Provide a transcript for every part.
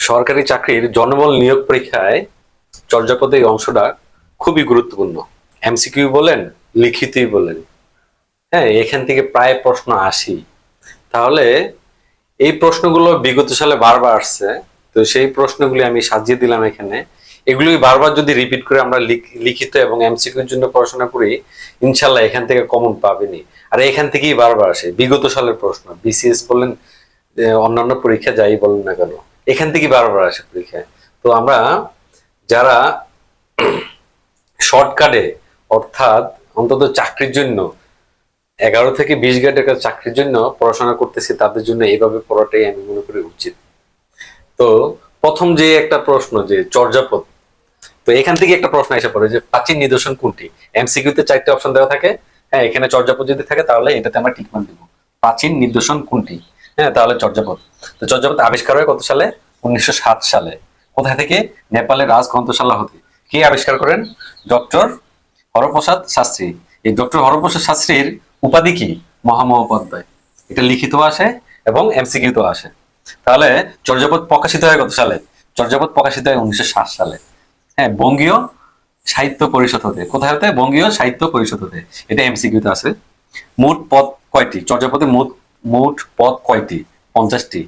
সরকারি চাকরির জনবল নিয়োগ পরীক্ষায় চর্যাপদের এই অংশটা খুবই গুরুত্বপূর্ণ। এমসিকিউ বলেন, লিখিতই বলেন। হ্যাঁ এখান থেকে প্রায় প্রশ্ন আসি। তাহলে এই প্রশ্নগুলো বিগত সালে বারবার আসছে, তো সেই প্রশ্নগুলি আমি সাজিয়ে দিলাম এখানে। এগুলি বারবার যদি রিপিট করে আমরা লিখ- লিখিত এবং এমসিকিউর জন্য পড়াশোনা করি, ইনশাল্লাহ এখান থেকে কমন পাবেনি আর এখান থেকেই বারবার আসে। বিগত সালের প্রশ্ন, বিসিএস বললেন অন্যান্য পরীক্ষা যাই বলেন না কেন। এখান থেকে বারবার আসে পরীক্ষায় তো আমরা যারা শর্টকাটে অর্থাৎ অন্তত চাকরির জন্য, এগারো থেকে বিশ ঘণ্টার কাছে চাকরির জন্য পড়াশোনা করতেছি, তাদের জন্য এভাবে পড়াটাই আমি মনে করি উচিত। তো প্রথম যে একটা প্রশ্ন যে চর্যাপদ, তো এখান থেকে একটা প্রশ্ন এসে পড়ে যে প্রাচীন নিদর্শন কোনটি? এমসিকিউ তে চারটে অপশন দেওয়া থাকে। হ্যাঁ এখানে চর্যাপদ যদি থাকে তাহলে এটাতে আমরা টিকমার্ক দেবো। প্রাচীন নিদর্শন কোনটি? হ্যাঁ তাহলে চর্যাপদ। তো চর্যাপদ আবিষ্কার হয় কত সালে? উনিশশো সাত সালে। কোথায় থেকে? নেপালের রাজগ্রন্থশালা হতে। কে আবিষ্কার করেন? ডক্টর হরপ্রসাদ শাস্ত্রী। এই ডক্টর হরপ্রসাদ শাস্ত্রীর উপাধি কি? মহামহোপাধ্যায়। এটা লিখিত আসে এবং এমসিকিউ তো আসে। তাহলে চর্যাপদ প্রকাশিত হয় কত সালে? চর্যাপদ প্রকাশিত হয় উনিশশো সাত সালে। হ্যাঁ বঙ্গীয় সাহিত্য পরিষদ হতে। কোথায় হতে? বঙ্গীয় সাহিত্য পরিষদ হতে। এটা এমসিকিউতে আছে মোট পদ কয়টি? চর্যাপদে মোট মোট পদ কয়টি? পঞ্চাশটি।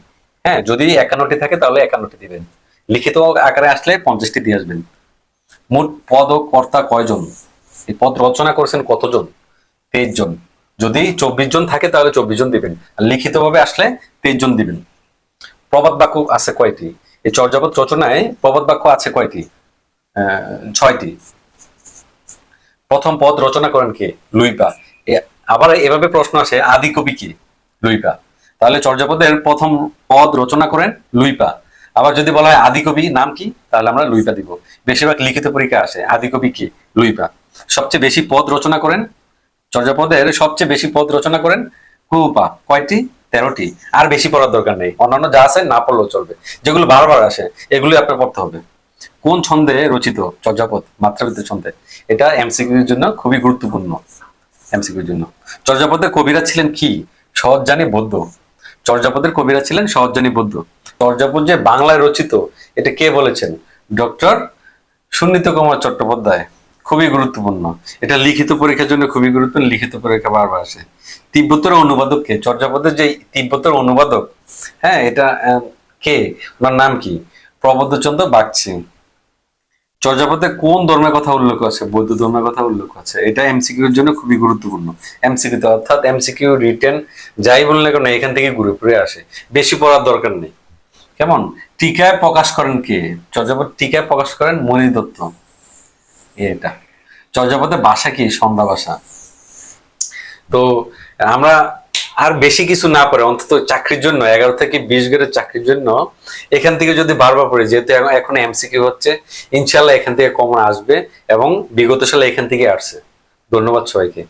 হ্যাঁ যদি একান্নটি থাকে তাহলে একান্নটি দিবেন। লিখিত আকারে আসলে পঞ্চাশটি দিয়ে আসবেন। মোট পদ ও কর্তা কয়জন? এই পদ রচনা করেছেন কতজন? তেইশ জন। যদি চব্বিশ জন থাকে তাহলে চব্বিশ জন দিবেন। আর লিখিত ভাবে আসলে তেইশ জন দিবেন। প্রবাদ বাক্য আছে কয়টি? এই চর্যাপদ রচনায় প্রবাদ বাক্য আছে কয়টি? ছয়টি। প্রথম পদ রচনা করেন কে? লুইপা আবার এভাবে প্রশ্ন আসে, আদি কবি কি? লুইপা। তাহলে চর্যাপদের প্রথম পদ রচনা করেন লুইপা। আবার যদি বলা হয় আদিকবি, নাম কি? তাহলে আমরা লুইপা দিব। বেশিরভাগ লিখিত পরীক্ষা আসে, আদিকবি কি? লুইপা। সবচেয়ে বেশি পদ রচনা করেন, চর্যাপদের সবচেয়ে বেশি পদ রচনা করেন হুপা কয়টি? তেরোটি। আর বেশি পড়ার দরকার নেই। অন্যান্য যা আছে, না পড়লেও চলবে। যেগুলো বারবার আসে এগুলি আপনার পড়তে হবে। কোন ছন্দে রচিত চর্যাপদ? মাত্রাবৃত্ত ছন্দে। এটা এমসিকিউর জন্য খুবই গুরুত্বপূর্ণ। এমসিকিউর জন্য। চর্যাপদের কবিরা ছিলেন কি? সহজজানি বৌদ্ধ। চর্যাপদের কবিরা ছিলেন সহজজানি বৌদ্ধ। চর্যাপদ যে বাংলায় রচিত, এটা কে বলেছেন? ডক্টর সুনীত কুমার চট্টোপাধ্যায়। খুবই গুরুত্বপূর্ণ। এটা লিখিত পরীক্ষার জন্য খুবই গুরুত্বপূর্ণ লিখিত পরীক্ষা বারবার আসে। তিব্বতের অনুবাদক কে? চর্যাপদের যে তিব্বতের অনুবাদক হ্যাঁ এটা কে? ওনার নাম কি? প্রবদ্ধচন্দ্র বাগচি। চর্যাপদে কোন ধর্মের কথা উল্লেখ আছে? বৌদ্ধ ধর্মের কথা উল্লেখ আছে। এটা এমসিকিউ এর জন্য খুবই গুরুত্বপূর্ণ। এমসিকিউ তে অর্থাৎ এমসিকিউ রিটেন যাই বললে কেন, এখান থেকে ঘুরে ফিরে আসে। বেশি পড়ার দরকার নেই। কেমন? টিকায় প্রকাশ করেন কে? চর্যাপদ টিকায় প্রকাশ করেন মণি দত্ত। এটা। চর্যাপদের ভাষা কি? সন্ধ্যা ভাষা। তো আমরা আর বেশি কিছু না পারে, অন্তত চাকরির জন্য, এগারো থেকে বিশ গ্রেডের চাকরির জন্য, এখান থেকে যদি বারবার পড়ে, যেহেতু এখন- এমসিকিউ হচ্ছে, ইনশাল্লাহ এখান থেকে কমন আসবে এবং বিগত সালে এখান থেকে আসছে। ধন্যবাদ সবাইকে।